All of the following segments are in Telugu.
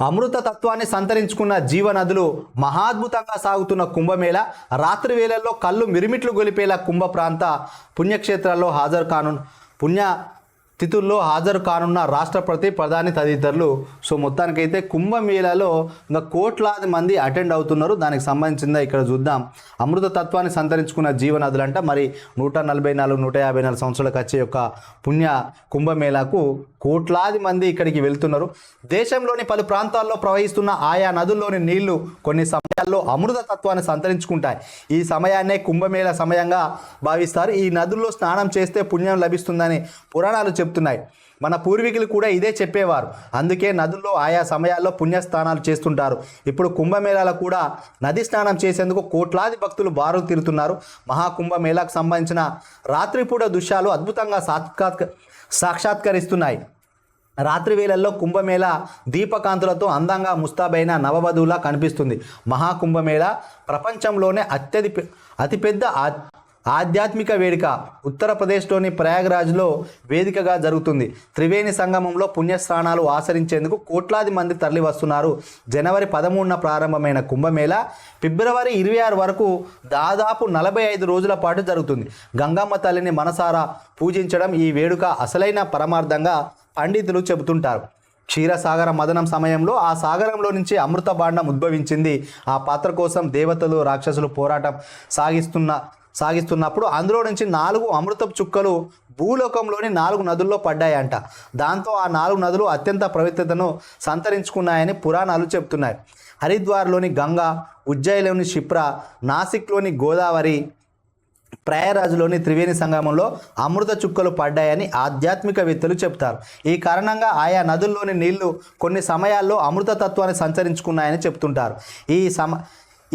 అమృత తత్వాన్ని సంతరించుకున్న జీవనదులు మహాద్భుతంగా సాగుతున్న కుంభమేళ రాత్రి వేళల్లో కళ్ళు మిరిమిట్లు గొలిపేలా కుంభ ప్రాంత పుణ్యక్షేత్రాల్లో హాజరు కాను పుణ్య తిథుల్లో హాజరు కానున్న రాష్ట్రపతి ప్రధాని తదితరులు. సో మొత్తానికైతే కుంభమేళాలో ఇంకా కోట్లాది మంది అటెండ్ అవుతున్నారు. దానికి సంబంధించిందా ఇక్కడ చూద్దాం. అమృత తత్వాన్ని సంతరించుకున్న జీవనదులంట. మరి నూట నలభై నాలుగు నూట యాభై నాలుగు సంవత్సరాలకు వచ్చే యొక్క పుణ్య కుంభమేళాకు కోట్లాది మంది ఇక్కడికి వెళ్తున్నారు. దేశంలోని పలు ప్రాంతాల్లో ప్రవహిస్తున్న ఆయా నదుల్లోని నీళ్ళు కొన్ని సమయాల్లో అమృత తత్వాన్ని సంతరించుకుంటాయి. ఈ సమయాన్నే కుంభమేళ సమయంగా భావిస్తారు. ఈ నదుల్లో స్నానం చేస్తే పుణ్యం లభిస్తుందని పురాణాలు చెప్తున్నాయి. మన పూర్వీకులు కూడా ఇదే చెప్పేవారు. అందుకే నదుల్లో ఆయా సమయాల్లో పుణ్యస్నానాలు చేస్తుంటారు. ఇప్పుడు కుంభమేళాలో కూడా నది స్నానం చేసేందుకు కోట్లాది భక్తులు బారులు తీరుతున్నారు. మహాకుంభమేళాకు సంబంధించిన రాత్రిపూట దృశ్యాలు అద్భుతంగా సాక్షాత్ సాక్షాత్కరిస్తున్నాయి. రాత్రి వేళల్లో కుంభమేళ దీపకాంతులతో అందంగా ముస్తాబైన నవవధువులా కనిపిస్తుంది. మహాకుంభమేళ ప్రపంచంలోనే అత్యధి అతిపెద్ద ఆధ్యాత్మిక వేడుక ఉత్తరప్రదేశ్లోని ప్రయాగరాజ్లో వేదికగా జరుగుతుంది. త్రివేణి సంగమంలో పుణ్యస్నానాలు ఆచరించేందుకు కోట్లాది మంది తరలి వస్తున్నారు జనవరి పదమూడున ప్రారంభమైన కుంభమేళ ఫిబ్రవరి ఇరవై ఆరు వరకు దాదాపు నలభై ఐదు రోజుల పాటు జరుగుతుంది. గంగమ్మ తల్లిని మనసారా పూజించడం ఈ వేడుక అసలైన పరమార్థంగా పండితులు చెబుతుంటారు. క్షీరసాగర మదనం సమయంలో ఆ సాగరంలో నుంచి అమృత భాండం ఉద్భవించింది. ఆ పాత్ర కోసం దేవతలు రాక్షసులు పోరాటం సాగిస్తున్న సాగిస్తున్నప్పుడు అందులో నుంచి నాలుగు అమృతపు చుక్కలు భూలోకంలోని నాలుగు నదుల్లో పడ్డాయంట. దాంతో ఆ నాలుగు నదులు అత్యంత పవిత్రతను సంతరించుకున్నాయని పురాణాలు చెప్తున్నాయి హరిద్వార్లోని గంగా ఉజ్జయిలోని క్షిప్ర నాసిక్లోని గోదావరి ప్రయారాజులోని త్రివేణి సంగమంలో అమృత చుక్కలు పడ్డాయని ఆధ్యాత్మికవేత్తలు చెప్తారు. ఈ కారణంగా ఆయా నదుల్లోని నీళ్ళు కొన్ని సమయాల్లో అమృత తత్వాన్ని సంచరించుకున్నాయని చెప్తుంటారు. ఈ సమ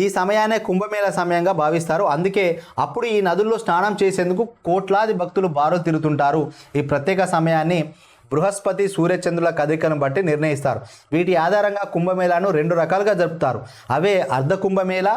ఈ సమయాన్నే కుంభమేళ సమయంగా భావిస్తారు. అందుకే అప్పుడు ఈ నదుల్లో స్నానం చేసేందుకు కోట్లాది భక్తులు బారో తిరుగుతుంటారు. ఈ ప్రత్యేక సమయాన్ని బృహస్పతి సూర్యచంద్రుల కదలికను బట్టి నిర్ణయిస్తారు. వీటి ఆధారంగా కుంభమేళాను రెండు రకాలుగా జరుపుతారు. అవే అర్ధ కుంభమేళ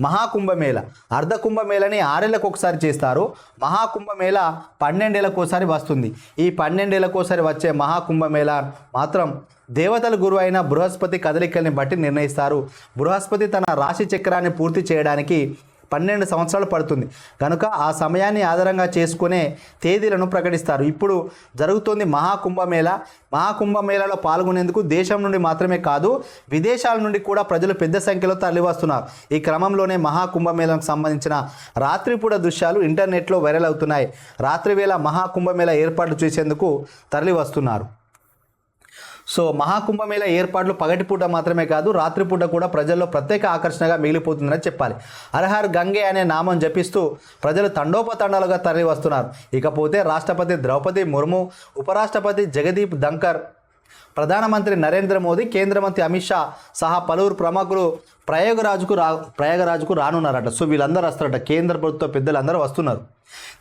మహాకుంభమేళ. అర్ధ కుంభమేళని ఆరేళ్ళకు ఒకసారి చేస్తారు. మహాకుంభమేళ పన్నెండేళ్ళకు ఒకసారి వస్తుంది. ఈ పన్నెండేళ్ళకు ఒకసారి వచ్చే మహాకుంభమేళ మాత్రం దేవతల గురువు అయిన బృహస్పతి కదలికల్ని బట్టి నిర్ణయిస్తారు. బృహస్పతి తన రాశి చక్రాన్ని పూర్తి చేయడానికి పన్నెండు సంవత్సరాలు పడుతుంది. కనుక ఆ సమయాన్ని ఆధారంగా చేసుకునే తేదీలను ప్రకటిస్తారు. ఇప్పుడు జరుగుతోంది మహాకుంభమేళ. మహాకుంభమేళలో పాల్గొనేందుకు దేశం నుండి మాత్రమే కాదు విదేశాల నుండి కూడా ప్రజలు పెద్ద సంఖ్యలో తరలివస్తున్నారు. ఈ క్రమంలోనే మహాకుంభమేళకు సంబంధించిన రాత్రిపూట దృశ్యాలు ఇంటర్నెట్లో వైరల్ అవుతున్నాయి. రాత్రివేళ మహాకుంభమేళ ఏర్పాట్లు చేసేందుకు తరలి వస్తున్నారు సో మహాకుంభమేళ ఏర్పాట్లు పగటిపూట మాత్రమే కాదు రాత్రిపూట కూడా ప్రజల్లో ప్రత్యేక ఆకర్షణగా మిగిలిపోతుందని చెప్పాలి. అర్హర్ గంగే అనే నామం జపిస్తూ ప్రజలు తండోపతండాలుగా తరలి వస్తున్నారు ఇకపోతే రాష్ట్రపతి ద్రౌపది ముర్ము ఉపరాష్ట్రపతి జగదీప్ ధంకర్ ప్రధానమంత్రి నరేంద్ర మోదీ కేంద్ర మంత్రి అమిత్ షా సహా పలువురు ప్రముఖులు ప్రయోగరాజుకు రా ప్రయాగరాజుకు రానున్నారట. సో వీళ్ళందరూ వస్తారట. కేంద్ర ప్రభుత్వ పెద్దలందరూ వస్తున్నారు.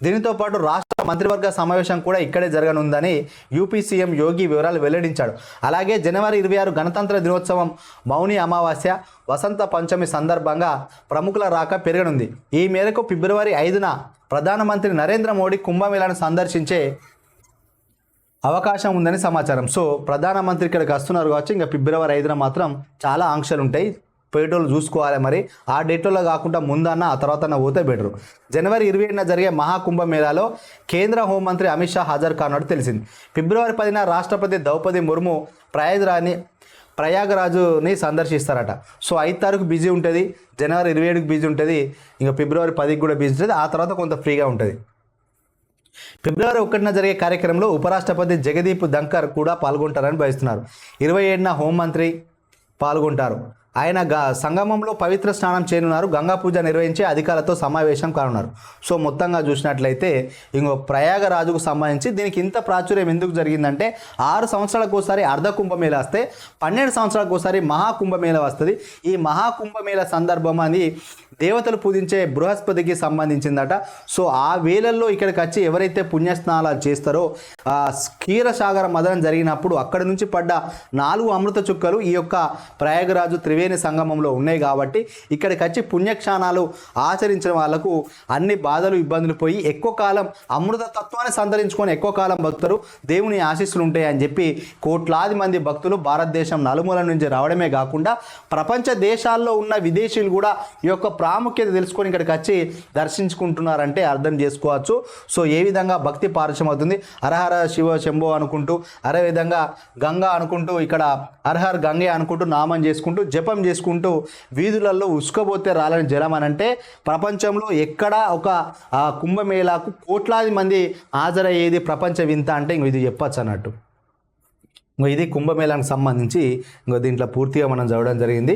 దీనితో పాటు రాష్ట్ర మంత్రివర్గ సమావేశం కూడా ఇక్కడే జరగనుందని యూపీ సీఎం యోగి వివరాలు వెల్లడించాడు. అలాగే జనవరి ఇరవై ఆరు గణతంత్ర దినోత్సవం మౌని అమావాస్య వసంత పంచమి సందర్భంగా ప్రముఖుల రాక పెరగనుంది. ఈ మేరకు ఫిబ్రవరి ఐదున ప్రధానమంత్రి నరేంద్ర మోడీ కుంభమేళాను సందర్శించే అవకాశం ఉందని సమాచారం. సో ప్రధానమంత్రి ఇక్కడికి వస్తున్నారు కావచ్చు. ఇంకా ఫిబ్రవరి ఐదున మాత్రం చాలా ఆంక్షలు ఉంటాయి పోయేటోళ్ళు చూసుకోవాలి మరి. ఆ డేట్లో కాకుండా ముందన్న ఆ తర్వాత పోతే బెటరు జనవరి ఇరవై ఏడున జరిగే మహాకుంభమేళాలో కేంద్ర హోంమంత్రి అమిత్ షా హాజరు కానున్నట్టు తెలిసింది. ఫిబ్రవరి పదిన రాష్ట్రపతి ద్రౌపది ముర్ము ప్రయాగరాని ప్రయాగరాజుని సందర్శిస్తారట. సో ఐదు తారీఖు బిజీ ఉంటుంది. జనవరి ఇరవై ఏడుకి బిజీ ఉంటుంది. ఇంకా ఫిబ్రవరి పదికి కూడా బిజీ ఉంటుంది. ఆ తర్వాత కొంత ఫ్రీగా ఉంటుంది. ఫిబ్రవరి ఒకటిన జరిగే కార్యక్రమంలో ఉపరాష్ట్రపతి జగదీప్ ధంకర్ కూడా పాల్గొంటారని భావిస్తున్నారు. ఇరవై ఏడున హోంమంత్రి పాల్గొంటారు. ఆయన గ సంగమంలో పవిత్ర స్నానం చేయనున్నారు. గంగా పూజ నిర్వహించి అధికారులతో సమావేశం కానున్నారు. సో మొత్తంగా చూసినట్లయితే ఇంకో ప్రయాగరాజుకు సంబంధించి దీనికి ఇంత ప్రాచుర్యం ఎందుకు జరిగిందంటే ఆరు సంవత్సరాలకు ఒకసారి అర్ధ కుంభమేళ వస్తే పన్నెండు సంవత్సరాలకు ఒకసారి మహాకుంభమేళ వస్తుంది. ఈ మహాకుంభమేళ సందర్భం అని దేవతలు పూజించే బృహస్పతికి సంబంధించిందట. సో ఆ వేళల్లో ఇక్కడికి వచ్చి ఎవరైతే పుణ్యస్నానాలు చేస్తారో ఆ క్షీరసాగర మదనం జరిగినప్పుడు అక్కడి నుంచి పడ్డ నాలుగు అమృత చుక్కలు ఈ యొక్క ప్రయాగరాజు త్రివేణి త్రివేణి సంగమంలో ఉన్నాయి కాబట్టి ఇక్కడికి వచ్చి పుణ్యక్షాణాలు ఆచరించిన వాళ్ళకు అన్ని బాధలు ఇబ్బందులు పోయి ఎక్కువ కాలం అమృత తత్వాన్ని సంతరించుకొని ఎక్కువ కాలం భక్తులు దేవుని ఆశీస్సులు ఉంటాయి అని చెప్పి కోట్లాది మంది భక్తులు భారతదేశం నలుమూల నుంచి రావడమే కాకుండా ప్రపంచ దేశాల్లో ఉన్న విదేశీయులు కూడా ఈ యొక్క ప్రాముఖ్యత తెలుసుకొని ఇక్కడికి వచ్చి దర్శించుకుంటున్నారంటే అర్థం చేసుకోవచ్చు. సో ఏ విధంగా భక్తి పారిశం అవుతుంది? హరహర శివ శంభో అనుకుంటూ అదే విధంగా గంగా అనుకుంటూ ఇక్కడ హరహర్ గంగే అనుకుంటూ నామం చేసుకుంటూ జపం చేసుకుంటూ వీధులలో ఉసుకబోతే రాలని జలం అని అంటే ప్రపంచంలో ఎక్కడ ఒక కుంభమేళాకు కోట్లాది మంది హాజరయ్యేది ప్రపంచ వింత అంటే ఇంక ఇది చెప్పచ్చు అన్నట్టు. ఇంకా ఇది కుంభమేళానికి సంబంధించి ఇంకో దీంట్లో పూర్తిగా మనం చదవడం జరిగింది.